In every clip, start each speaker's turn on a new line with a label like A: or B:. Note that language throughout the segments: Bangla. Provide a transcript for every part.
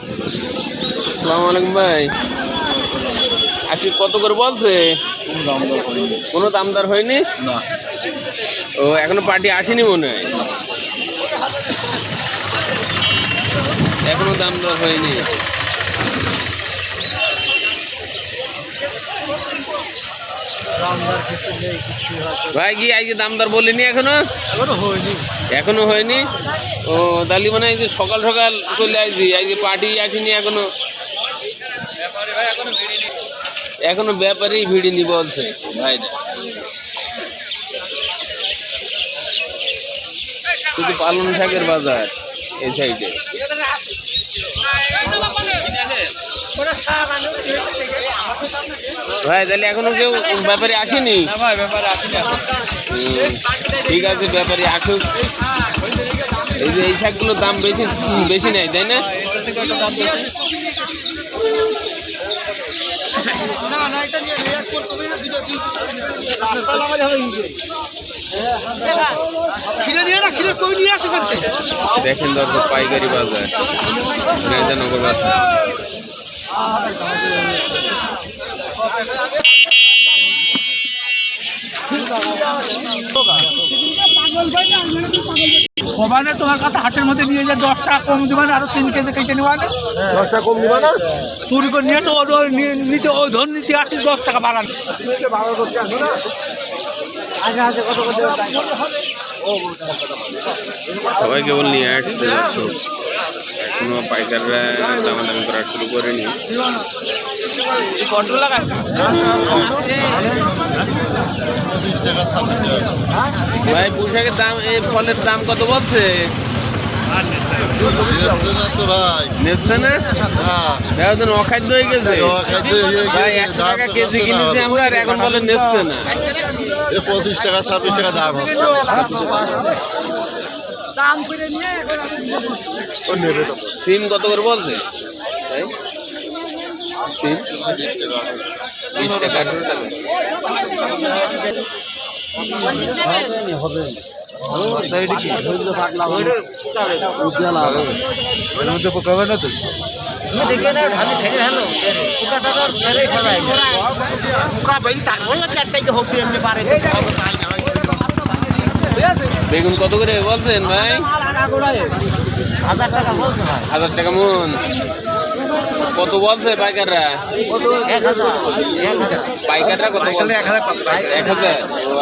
A: আসসালামু আলাইকুম ভাই। আজকে কত করে বলছে? কোনো দামদার হয়নি?
B: না।
A: ও এখনও পার্টি আসেনি মনে হয়? এখনও দামদার হয়নি। ভাই কি আজকে দামদার বলিনি এখনও?
B: এখনও হয়নি।
A: এখনও হয়নি? ও তাহলে মানে এই যে সকাল সকাল চলে আসছি আজকে পার্টি আসেনি এখনও? এখনও ব্যাপারেই ভিড়িনি বলছে ভাইরা শুধু পালন শাকের বাজার এই সাইডে ভাই তাহলে এখনও কেউ ব্যাপারে আসেনি?
B: না ভাই ব্যাপারে আসেনি এখন।
A: হুম, ঠিক আছে ব্যাপারে আসুক। এই যে এই শাকগুলোর দাম বেশি বেশি নেই তাই না। দেখেন দর্শক পাইকারি বাজার মেজানগর বাজার।
C: কমানে তোমার কাছে হাটের মধ্যে নিয়ে যায় দশ টাকা কম দেবেন আরও তিন কেজি কেটে নেওয়া
D: দশটা কম দিবা না?
C: চুরি করে নিয়ে তো নিয়ে- নিতে ওই ধর নিতে আসি দশ টাকা বাড়ান।
D: ভালো করতে আসো না
A: সবাই কেবল নিয়ে আসছে এখনও পাইকাররা দামাদামি করা শুরু করেনি।
C: কন্ট্রোল
A: ভাই পোশাকের দাম এই ফলের দাম কত বলছে? না?
D: হ্যাঁ
A: অখাদ্য হয়ে গেছে। ভাই একশো টাকা কেজি কিনেছি আমরা আর এখন বলে নিচ্ছে না।
D: পঁচিশ টাকা ছাব্বিশ টাকা দাম
A: সিম কত করে বলছে? সিম
D: বিশ টাকা
A: বিশ টাকা আঠারো টাকা
D: পোকা হবে না তো?
A: বেগুন কত করে বলছেন ভাই। হাজার টাকা মন। কত বলছে পাইকাররা? পাইকাররা কত বলছে? এক হাজার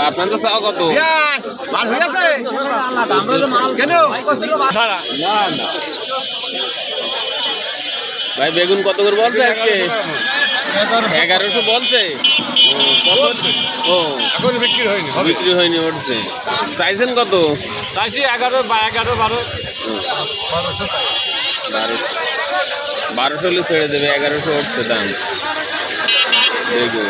A: আপনার তো চাওয়া কত?
D: মাল হয়ে আছে কেন?
A: ভাই বেগুন কত করে বলছে আজকে? এগারোশো বলছে। ও, কত
B: এখন বিক্রি হয়নি
A: বিক্রি হয়নি উঠছে চাইছেন কত?
B: চাইছি এগারো বা এগারো বারো।
A: বারোশো বারোশো হলে ছেড়ে দেবে এগারোশো উঠছে দাম। বেগুন